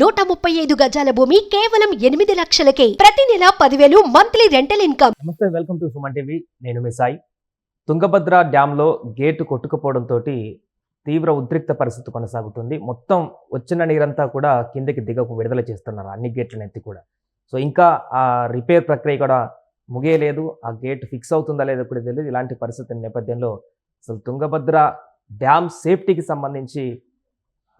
నూట ముప్పై ఐదు గజాల భూమి కేవలం ఎనిమిది లక్షలకే. ప్రతి నెల పదివేలు మంత్లీ రెంటల్ ఇన్కమ్. నమస్తే వెల్కమ్ టు సుమన్ టీవీ. నేను మీ సాయి. తుంగభద్ర డ్యాంలో గేటు కొట్టుకుపోవడంతో తీవ్ర ఉద్రిక్త పరిస్థితి కొనసాగుతుంది. మొత్తం వచ్చిన నీరంతా కూడా కిందకి దిగకు విడుదల చేస్తున్నారు అన్ని గేట్లను ఎత్తి కూడా. సో ఇంకా ఆ రిపేర్ ప్రక్రియ కూడా ముగియలేదు. ఆ గేట్ ఫిక్స్ అవుతుందా లేదో కూడా తెలియదు. ఇలాంటి పరిస్థితి నేపథ్యంలో అసలు తుంగభద్ర డ్యామ్ సేఫ్టీకి సంబంధించి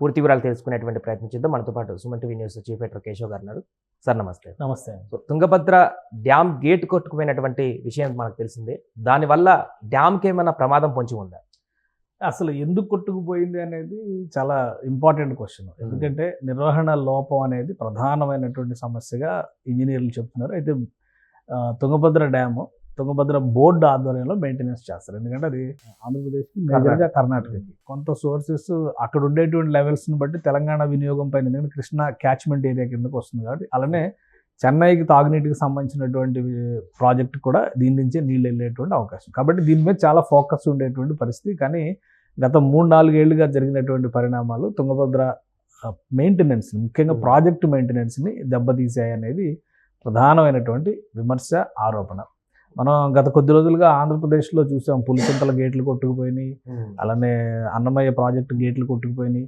పూర్తి వివరాలు తెలుసుకునేటువంటి ప్రయత్నం చేద్దాం. మనతో పాటు Suman TV news chief editor Keshav garu ఉన్నారు. సార్ నమస్తే. నమస్తే సో తుంగభద్ర డ్యామ్ గేట్ కొట్టుకుపోయినటువంటి విషయం మనకు తెలిసిందే. దానివల్ల డ్యామ్కి ఏమైనా ప్రమాదం పొంచి ఉందా? అసలు ఎందుకు కొట్టుకుపోయింది అనేది చాలా ఇంపార్టెంట్ క్వశ్చన్. ఎందుకంటే నిర్వహణ లోపం అనేది ప్రధానమైనటువంటి సమస్యగా ఇంజనీర్లు చెప్తున్నారు. అయితే తుంగభద్ర డ్యాము తుంగభద్ర బోర్డు ఆధ్వర్యంలో మెయింటెనెన్స్ చేస్తారు. ఎందుకంటే అది ఆంధ్రప్రదేశ్కి మేజర్గా కర్ణాటకకి. కొంత సోర్సెస్ అక్కడ ఉండేటువంటి లెవెల్స్ని బట్టి తెలంగాణ వినియోగం పైన ఎందుకంటే కృష్ణా క్యాచ్మెంట్ ఏరియా కిందకు వస్తుంది కాబట్టి అలానే చెన్నైకి తాగునీటికి సంబంధించినటువంటి ప్రాజెక్ట్ కూడా దీని నుంచే నీళ్ళు వెళ్ళేటువంటి అవకాశం. కాబట్టి దీని మీద చాలా ఫోకస్ ఉండేటువంటి పరిస్థితి. కానీ గత మూడు నాలుగేళ్ళుగా జరిగినటువంటి పరిణామాలు తుంగభద్ర మెయింటెనెన్స్ ముఖ్యంగా. ప్రాజెక్ట్ మెయింటెనెన్స్ని దెబ్బతీసాయి అనేది ప్రధానమైనటువంటి విమర్శ ఆరోపణ. మనం గత కొద్ది రోజులుగా ఆంధ్రప్రదేశ్లో చూసాం పులిచింతల గేట్లు కొట్టుకుపోయినాయి అలానే అన్నమయ్య ప్రాజెక్టు గేట్లు కొట్టుకుపోయినాయి.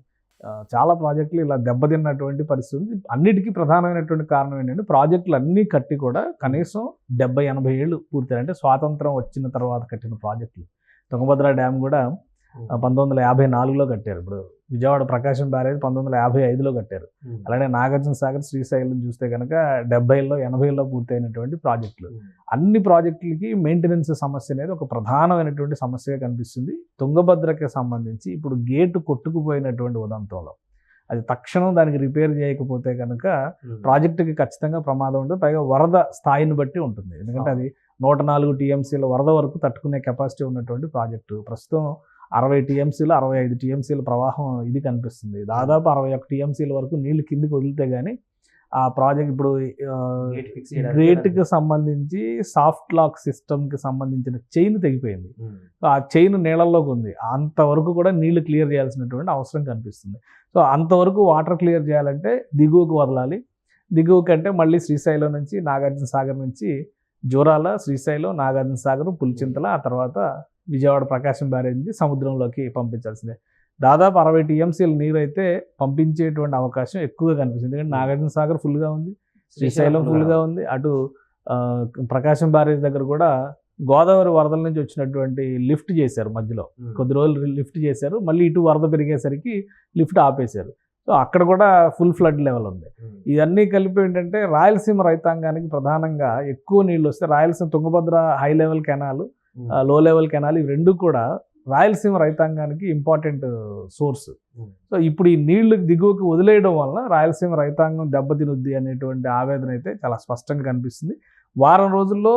చాలా ప్రాజెక్టులు ఇలా దెబ్బతిన్నటువంటి పరిస్థితి. అన్నిటికీ ప్రధానమైనటువంటి కారణం ఏంటంటే ప్రాజెక్టులు అన్నీ కట్టి కూడా కనీసం డెబ్బై ఎనభై ఏళ్ళు పూర్తయి అంటే స్వాతంత్రం వచ్చిన తర్వాత కట్టిన ప్రాజెక్టులు. తుంగభద్ర డ్యామ్ కూడా పంతొమ్మిది వందల యాభై నాలుగులో కట్టారు. ఇప్పుడు విజయవాడ ప్రకాశం బ్యారేజ్ పంతొమ్మిది వందల యాభై ఐదులో కట్టారు. అలానే నాగార్జున సాగర్ శ్రీశైలం చూస్తే కనుక డెబ్బైలో ఎనభైలో పూర్తయినటువంటి ప్రాజెక్టులు. అన్ని ప్రాజెక్టులకి మెయింటెనెన్స్ సమస్య అనేది ఒక ప్రధానమైనటువంటి సమస్యగా కనిపిస్తుంది. తుంగభద్రకి సంబంధించి ఇప్పుడు గేటు కొట్టుకుపోయినటువంటి ఉదంతంలో. అది తక్షణం దానికి రిపేర్ చేయకపోతే కనుక ప్రాజెక్టుకి ఖచ్చితంగా ప్రమాదం ఉంటుంది పైగా వరద స్థాయిని బట్టి ఉంటుంది. ఎందుకంటే అది నూట నాలుగు టీఎంసీల వరద వరకు తట్టుకునే కెపాసిటీ ఉన్నటువంటి ప్రాజెక్టు. ప్రస్తుతం అరవై టీఎంసీలు అరవై ఐదు టీఎంసీల ప్రవాహం ఇది కనిపిస్తుంది. దాదాపు అరవై ఒక టీఎంసీల వరకు నీళ్ళు కిందికి వదిలితే కానీ ఆ ప్రాజెక్ట్ ఇప్పుడు గ్రేట్కి సంబంధించి సాఫ్ట్ లాక్ సిస్టమ్కి సంబంధించిన చైన్ తెగిపోయింది. సో ఆ చైన్ నీళ్ళల్లోకి ఉంది. అంతవరకు కూడా నీళ్ళు క్లియర్ చేయాల్సినటువంటి అవసరం కనిపిస్తుంది. సో అంతవరకు వాటర్ క్లియర్ చేయాలంటే దిగువకు వదలాలి. దిగువ కంటే మళ్ళీ శ్రీశైలం నుంచి నాగార్జున సాగర్ నుంచి జోరాల శ్రీశైలం నాగార్జున సాగర్ పులిచింతల ఆ తర్వాత విజయవాడ ప్రకాశం బ్యారేజ్ నుంచి సముద్రంలోకి పంపించాల్సిందే. దాదాపు అరవై టీఎంసీల నీరు అయితే పంపించేటువంటి అవకాశం ఎక్కువగా కనిపిస్తుంది. ఎందుకంటే నాగార్జున సాగర్ ఫుల్గా ఉంది శ్రీశైలం ఫుల్గా ఉంది అటు ప్రకాశం బ్యారేజ్ దగ్గర కూడా గోదావరి వరదల నుంచి వచ్చినటువంటి లిఫ్ట్ చేశారు మధ్యలో. కొద్ది రోజులు లిఫ్ట్ చేశారు మళ్ళీ ఇటు వరద పెరిగేసరికి లిఫ్ట్ ఆపేశారు. సో అక్కడ కూడా ఫుల్ ఫ్లడ్ లెవెల్ ఉంది. ఇవన్నీ కలిపి ఏంటంటే రాయలసీమ రైతాంగానికి ప్రధానంగా ఎక్కువ నీళ్ళు వస్తే Rayalaseema Tungabhadra high level canal low level canal ఇవి రెండు కూడా రాయలసీమ రైతాంగానికి ఇంపార్టెంట్ సోర్స్ సో ఇప్పుడు ఈ నీళ్ళు దిగువకి వదిలేయడం వల్ల రాయలసీమ రైతాంగం దెబ్బతినుద్ది అనేటువంటి ఆవేదన అయితే చాలా స్పష్టంగా కనిపిస్తుంది. వారం రోజుల్లో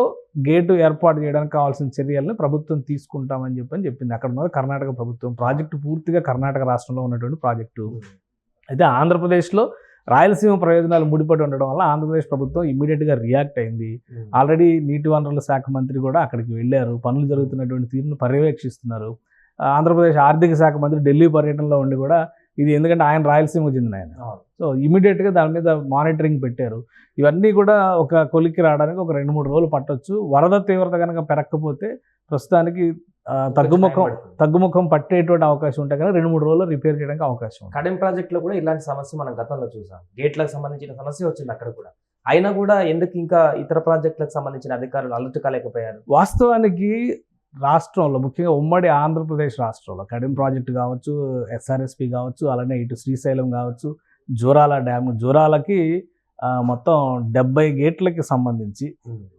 గేటు ఏర్పాటు చేయడానికి కావాల్సిన చర్యలను ప్రభుత్వం తీసుకుంటామని చెప్పని చెప్పింది. అక్కడ ఉన్నది కర్ణాటక ప్రభుత్వం. ప్రాజెక్టు పూర్తిగా కర్ణాటక రాష్ట్రంలో ఉన్నటువంటి ప్రాజెక్టు. అయితే ఆంధ్రప్రదేశ్లో రాయలసీమ ప్రయోజనాలు ముడిపడి ఉండడం వల్ల ఆంధ్రప్రదేశ్ ప్రభుత్వం ఇమ్మీడియట్గా రియాక్ట్ అయింది. ఆల్రెడీ నీటి వనరుల శాఖ మంత్రి కూడా అక్కడికి వెళ్ళారు. పనులు జరుగుతున్నటువంటి తీరును పర్యవేక్షిస్తున్నారు. ఆంధ్రప్రదేశ్ ఆర్థిక శాఖ మంత్రి ఢిల్లీ పర్యటనలో ఉండి కూడా ఇది ఎందుకంటే ఆయన రాయలసీమకు చెందిన ఆయన. సో ఇమీడియట్గా దాని మీద మానిటరింగ్ పెట్టారు. ఇవన్నీ కూడా ఒక కొలిక్కి రావడానికి ఒక రెండు మూడు రోజులు పట్టొచ్చు. వరద తీవ్రత కనుక పెరగకపోతే ప్రస్తుతానికి తగ్గుముఖం తగ్గుముఖం పట్టేటువంటి అవకాశం ఉంటాయి కానీ రెండు మూడు రోజులు రిపేర్ చేయడానికి అవకాశం కడెం ప్రాజెక్ట్లో కూడా ఇలాంటి సమస్య మనం గతంలో చూసాం. గేట్లకు సంబంధించిన సమస్య వచ్చింది అక్కడ కూడా. అయినా కూడా ఎందుకు ఇంకా ఇతర ప్రాజెక్టులకు సంబంధించిన అధికారులు అలర్ట్ కాలేకపోయారు? వాస్తవానికి రాష్ట్రంలో ముఖ్యంగా ఉమ్మడి ఆంధ్రప్రదేశ్ రాష్ట్రంలో కడిం ప్రాజెక్టు కావచ్చు ఎస్ఆర్ఎస్పి కావచ్చు అలానే ఇటు శ్రీశైలం కావచ్చు జోరాల డ్యామ్ జోరాలకి మొత్తం డెబ్బై గేట్లకి సంబంధించి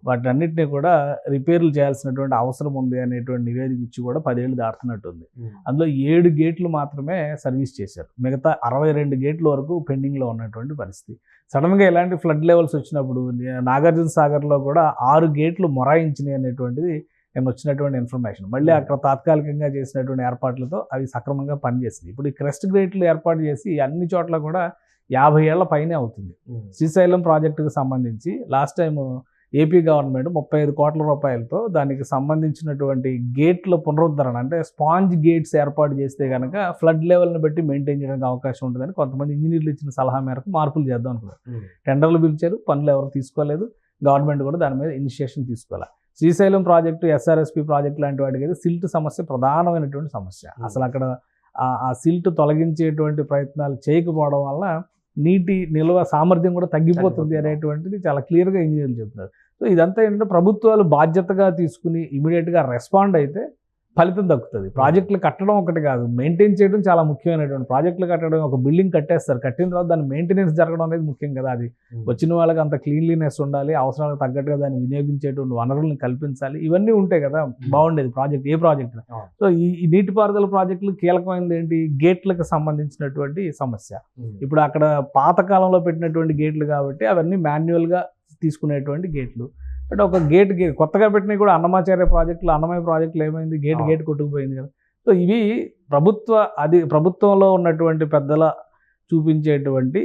వాటన్నిటిని కూడా రిపేర్లు చేయాల్సినటువంటి అవసరం ఉంది అనేటువంటి నివేదిక ఇచ్చి కూడా పదేళ్ళు దాటుతున్నట్టుంది. అందులో ఏడు గేట్లు మాత్రమే సర్వీస్ చేశారు. మిగతా అరవై రెండు గేట్ల వరకు పెండింగ్లో ఉన్నటువంటి పరిస్థితి. సడన్గా ఇలాంటి ఫ్లడ్ లెవెల్స్ వచ్చినప్పుడు నాగార్జున సాగర్లో కూడా ఆరు గేట్లు మొరాయించినాయి అనేటువంటిది నేను వచ్చినటువంటి ఇన్ఫర్మేషన్ మళ్ళీ అక్కడ తాత్కాలికంగా చేసినటువంటి ఏర్పాట్లతో అవి సక్రమంగా పనిచేసింది ఇప్పుడు ఈ క్రెస్ట్ గేట్లు ఏర్పాటు చేసి అన్ని చోట్ల కూడా యాభై ఏళ్ళ పైనే అవుతుంది. శ్రీశైలం ప్రాజెక్టుకు సంబంధించి లాస్ట్ టైం ఏపీ గవర్నమెంట్ ముప్పై ఐదు కోట్ల రూపాయలతో దానికి సంబంధించినటువంటి గేట్ల పునరుద్ధరణ అంటే స్పాంజ్ గేట్స్ ఏర్పాటు చేస్తే కనుక ఫ్లడ్ లెవెల్ని బట్టి మెయింటైన్ చేయడానికి అవకాశం ఉంటుందని కొంతమంది ఇంజనీర్లు ఇచ్చిన సలహా మేరకు మార్పులు చేద్దాం అనుకున్నారు. టెండర్లు పిలిచారు పనులు ఎవరు తీసుకోలేదు. గవర్నమెంట్ కూడా దాని మీద ఇనిషియేషన్ తీసుకోవాలి. శ్రీశైలం ప్రాజెక్టు ఎస్ఆర్ఎస్పి ప్రాజెక్ట్ లాంటి వాటికి అయితే సిల్ట్ సమస్య ప్రధానమైనటువంటి సమస్య Hmm. అసలు అక్కడ ఆ- సిల్ట్ తొలగించేటువంటి ప్రయత్నాలు చేయకపోవడం వల్ల నీటి నిల్వ సామర్థ్యం కూడా తగ్గిపోతుంది తగ్గిపోతుంది. అనేటువంటిది చాలా క్లియర్గా ఇంజనీర్లు చెప్తున్నారు సో ఇదంతా ఏంటంటే ప్రభుత్వాలు బాధ్యతగా తీసుకుని ఇమీడియట్గా రెస్పాండ్ అయితే ఫలితం దక్కుతుంది. ప్రాజెక్టులు కట్టడం ఒకటి కాదు మెయింటైన్ చేయడం చాలా ముఖ్యమైనటువంటి ప్రాజెక్టులు కట్టడం ఒక బిల్డింగ్ కట్టేస్తారు. కట్టిన తర్వాత దాని మెయింటెనెన్స్ జరగడం అనేది ముఖ్యం కదా అది. వచ్చిన వాళ్ళకి అంత క్లీన్లీనెస్ ఉండాలి అవసరాలకు తగ్గట్టుగా దాన్ని వినియోగించేటువంటి వనరులను కల్పించాలి. ఇవన్నీ ఉంటాయి కదా బాగుండేది ప్రాజెక్ట్ ఏ ప్రాజెక్ట్. సో ఈ ఈ నీటిపారుదల ప్రాజెక్టులు కీలకమైనది ఏంటి? గేట్లకు సంబంధించినటువంటి సమస్య. ఇప్పుడు అక్కడ పాతకాలంలో పెట్టినటువంటి గేట్లు కాబట్టి అవన్నీ మాన్యువల్గా తీసుకునేటువంటి గేట్లు. అంటే ఒక గేట్ కొత్తగా పెట్టినవి కూడా అన్నమాచార్య ప్రాజెక్టులు అన్నమయ్య ప్రాజెక్టులు ఏమైంది గేట్. గేట్ కొట్టుకుపోయింది కదా సో ఇవి ప్రభుత్వ అది ప్రభుత్వంలో ఉన్నటువంటి పెద్దల చూపించేటువంటి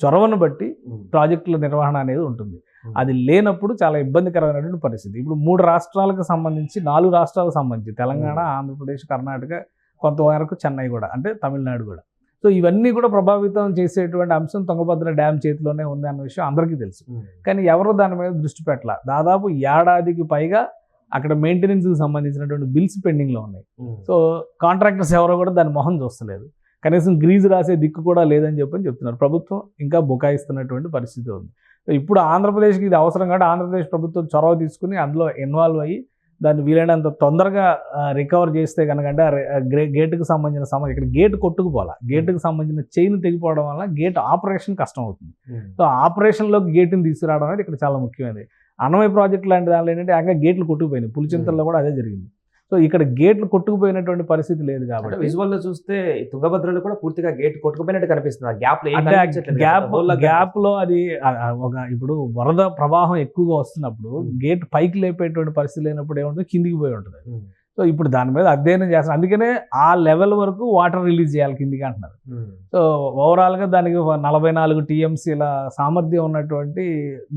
చొరవను బట్టి ప్రాజెక్టుల నిర్వహణ అనేది ఉంటుంది. అది లేనప్పుడు చాలా ఇబ్బందికరమైనటువంటి పరిస్థితి ఇప్పుడు మూడు రాష్ట్రాలకు సంబంధించి నాలుగు రాష్ట్రాలకు సంబంధించి తెలంగాణ. ఆంధ్రప్రదేశ్ కర్ణాటక కొంతవరకు చెన్నై కూడా అంటే తమిళనాడు కూడా సో ఇవన్నీ కూడా ప్రభావితం చేసేటువంటి అంశం తుంగభద్ర డ్యామ్ చేతిలోనే ఉంది అన్న విషయం అందరికీ తెలుసు. కానీ ఎవరు దాని మీద దృష్టి పెట్టాల? దాదాపు ఏడాదికి పైగా అక్కడ మెయింటెనెన్స్కి సంబంధించినటువంటి బిల్స్ పెండింగ్లో ఉన్నాయి. సో కాంట్రాక్టర్స్ ఎవరో కూడా దాని మొహం చూస్తలేదు. కనీసం గ్రీజ్ రాసే దిక్కు కూడా లేదని చెప్పని చెప్తున్నారు. ప్రభుత్వం ఇంకా బుకాయిస్తున్నటువంటి పరిస్థితి ఉంది. సో ఇప్పుడు ఆంధ్రప్రదేశ్కి ఇది అవసరం కాబట్టి ఆంధ్రప్రదేశ్ ప్రభుత్వం చొరవ తీసుకుని అందులో ఇన్వాల్వ్ అయ్యి దాన్ని వీలైనంత తొందరగా రికవర్ చేస్తే కనుక అంటే గ్రే గేటుకు సంబంధించిన సమస్య ఇక్కడ గేట్ కొట్టుకుపోవాలా గేటుకు సంబంధించిన చైన్ తెగిపోవడం వల్ల గేట్ ఆపరేషన్ కష్టం అవుతుంది సో ఆపరేషన్లోకి గేట్ని తీసుకురావడం అనేది ఇక్కడ చాలా ముఖ్యమైనది. అన్నమయ్య ప్రాజెక్ట్ లాంటి దానిలో ఏంటంటే ఏకంగా గేట్లు కొట్టుకుపోయినాయి. పులిచింతల్లో కూడా అదే జరిగింది. సో ఇక్కడ గేట్లు కొట్టుకుపోయినటువంటి పరిస్థితి లేదు కాబట్టి విజువల్లో చూస్తే తుంగభద్రలో కూడా పూర్తిగా గేట్ కొట్టుకుపోయినట్టు కనిపిస్తుంది. గ్యాప్ గ్యాప్ గ్యాప్లో అది ఒక ఇప్పుడు వరద ప్రవాహం ఎక్కువగా వస్తున్నప్పుడు. గేట్ పైకి లేపేటువంటి పరిస్థితి లేనప్పుడు ఏముంటుంది? కిందికి పోయి ఉంటుంది. సో ఇప్పుడు దాని మీద అధ్యయనం చేస్తాం అందుకనే ఆ లెవెల్ వరకు వాటర్ రిలీజ్ చేయాలి కిందికి అంటున్నారు. సో ఓవరాల్గా దానికి నలభై నాలుగు టీఎంసీల సామర్థ్యం ఉన్నటువంటి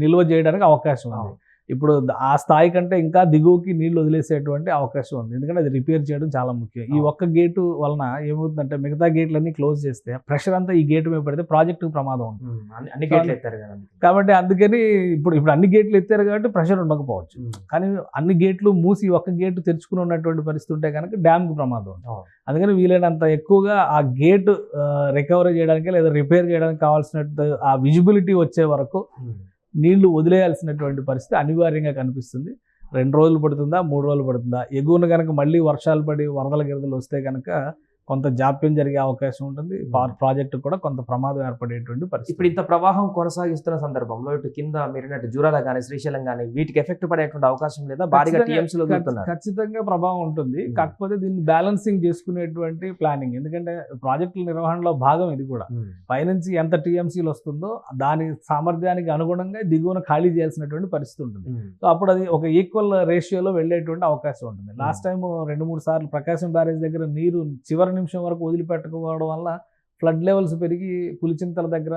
నిల్వ చేయడానికి అవకాశం ఉంది. ఇప్పుడు ఆ స్థాయి కంటే ఇంకా దిగువకి నీళ్ళు వదిలేసేటువంటి అవకాశం ఉంది ఎందుకంటే అది రిపేర్ చేయడం చాలా ముఖ్యం ఈ. ఒక్క గేటు వలన ఏమవుతుందంటే మిగతా గేట్లన్నీ క్లోజ్ చేస్తే ప్రెషర్ అంతా ఈ గేటు మీద పడితే ప్రాజెక్టుకు ప్రమాదం ఉంటుంది అన్ని గేట్లు ఎత్తారు కదా. కాబట్టి అందుకని ఇప్పుడు ఇప్పుడు అన్ని గేట్లు ఎత్తారు కాబట్టి ప్రెషర్ ఉండకపోవచ్చు. కానీ అన్ని గేట్లు మూసి ఒక్క గేటు తెరుచుకుని ఉన్నటువంటి పరిస్థితి ఉంటే కనుక డ్యామ్కి ప్రమాదం ఉంది అవును. అందుకని వీలైనంత ఎక్కువగా ఆ గేట్ రికవరీ చేయడానికి లేదా రిపేర్ చేయడానికి కావాల్సినట్టు ఆ విజిబిలిటీ వచ్చే వరకు. నీళ్ళు వదిలేయాల్సినటువంటి పరిస్థితి అనివార్యంగా కనిపిస్తుంది. రెండు రోజులు పడుతుందా? మూడు రోజులు పడుతుందా? ఎగువన కనుక మళ్ళీ వర్షాలు పడి వరదల గిరదలు వస్తే కనుక కొంత జాప్యం జరిగే అవకాశం ఉంటుంది. Hmm. ప్రాజెక్టు కూడా కొంత ప్రమాదం ఏర్పడేటువంటి ఇప్పుడు పరిస్థితి ఇంత ప్రవాహం కొనసాగిస్తున్న సందర్భంలో ఇటు కింద మీరినట్టు జూరాల కానీ శ్రీశైలం కానీ వీటికి ఎఫెక్ట్ పడేటువంటి అవకాశం లేదా? భారీగా ఖచ్చితంగా- టీఎంసీ లో ఖచ్చి- దొరుకుతున్నారు ఖచ్చితంగా ప్రభావం ఉంటుంది. Hmm. కాకపోతే దీన్ని బ్యాలెన్సింగ్ చేసుకునేటువంటి ప్లానింగ్ ఎందుకంటే ప్రాజెక్టుల నిర్వహణలో భాగం ఇది కూడా. పైనుంచి ఎంత టీఎంసీలు వస్తుందో దాని సామర్థ్యానికి అనుగుణంగా దిగువన ఖాళీ చేయాల్సినటువంటి పరిస్థితి ఉంటుంది. సో అప్పుడు అది ఒక ఈక్వల్ రేషియోలో వెళ్ళేటువంటి అవకాశం ఉంటుంది. లాస్ట్ టైం రెండు మూడు సార్లు ప్రకాశం బ్యారేజ్ దగ్గర నీరు చివరి నిమిషం వరకు వదిలిపెట్టకపోవడం వల్ల ఫ్లడ్ లెవెల్స్ పెరిగి పులిచింతల దగ్గర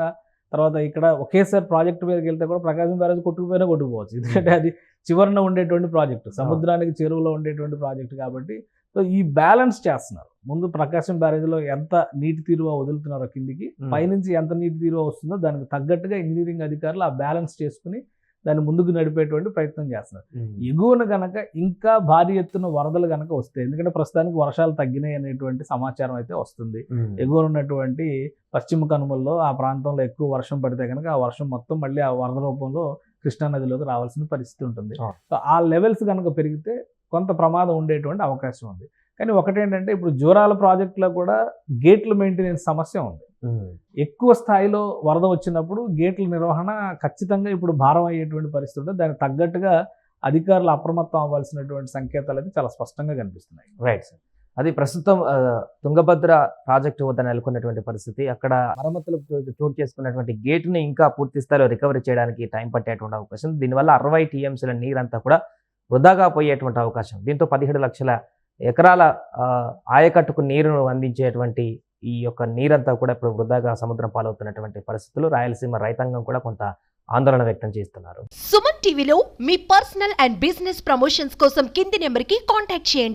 తర్వాత ఇక్కడ ఒకేసారి ప్రాజెక్ట్ మీదకి వెళ్తే కూడా ప్రకాశం బ్యారేజ్ కొట్టుకుపోయినా కొట్టుకుపోవచ్చు. ఎందుకంటే అది చివరన ఉండేటువంటి ప్రాజెక్టు సముద్రానికి చెరువులో ఉండేటువంటి ప్రాజెక్టు కాబట్టి. సో ఈ బ్యాలెన్స్ చేస్తున్నారు. ముందు ప్రకాశం బ్యారేజ్లో ఎంత నీటి తీరువ వదులుతున్నారో కిందికి. పైనుంచి ఎంత నీటి తీరువ వస్తుందో దానికి తగ్గట్టుగా ఇంజనీరింగ్ అధికారులు ఆ బ్యాలెన్స్ చేసుకుని దాన్ని ముందుకు నడిపేటువంటి ప్రయత్నం చేస్తున్నారు. ఎగువన గనక ఇంకా భారీ ఎత్తున వరదలు గనక వస్తాయి ఎందుకంటే ప్రస్తుతానికి వర్షాలు తగ్గినాయి అనేటువంటి సమాచారం అయితే వస్తుంది. ఎగువన ఉన్నటువంటి పశ్చిమ కనుమల్లో ఆ ప్రాంతంలో ఎక్కువ వర్షం పడితే కనుక ఆ వర్షం మొత్తం మళ్ళీ ఆ వరద రూపంలో కృష్ణా నదిలోకి రావాల్సిన పరిస్థితి ఉంటుంది. సో ఆ లెవెల్స్ కనుక పెరిగితే కొంత ప్రమాదం ఉండేటువంటి అవకాశం ఉంది. కానీ ఒకటేంటంటే ఇప్పుడు జోరాల ప్రాజెక్టులో కూడా గేట్ల మెయింటెనెన్స్ సమస్య ఉంది. ఎక్కువ స్థాయిలో వరద వచ్చినప్పుడు గేట్ల నిర్వహణ ఖచ్చితంగా ఇప్పుడు భారం అయ్యేటువంటి పరిస్థితి ఉంటుంది. దానికి తగ్గట్టుగా అధికారులు అప్రమత్తం అవ్వాల్సినటువంటి సంకేతాలు అయితే చాలా స్పష్టంగా కనిపిస్తున్నాయి. రైట్ సార్ అది ప్రస్తుతం తుంగభద్ర ప్రాజెక్టు వద్ద నెలకొన్నటువంటి పరిస్థితి. అక్కడ మరమ్మతులు చో- చోటు చేసుకున్నటువంటి గేటుని ఇంకా పూర్తి స్థాయిలో రికవరీ చేయడానికి టైం పట్టేటువంటి అవకాశం. దీనివల్ల అరవై టీఎంసీల నీరంతా కూడా వృధాగా పోయేటువంటి అవకాశం దీంతో పదిహేడు లక్షల ఎకరాల ఆయకట్టుకు నీరును అందించేటువంటి ఈ యొక్క నీరంతా కూడా ఇప్పుడు వృధాగా సముద్రం పాలవుతున్నటువంటి పరిస్థితులు రాయలసీమ రైతాంగం కూడా కొంత ఆందోళన వ్యక్తం చేస్తున్నారు. సుమన్ టీవీలో మీ పర్సనల్ అండ్ బిజినెస్ ప్రమోషన్స్ కోసం కింది నెంబర్కి కాంటాక్ట్ చేయండి.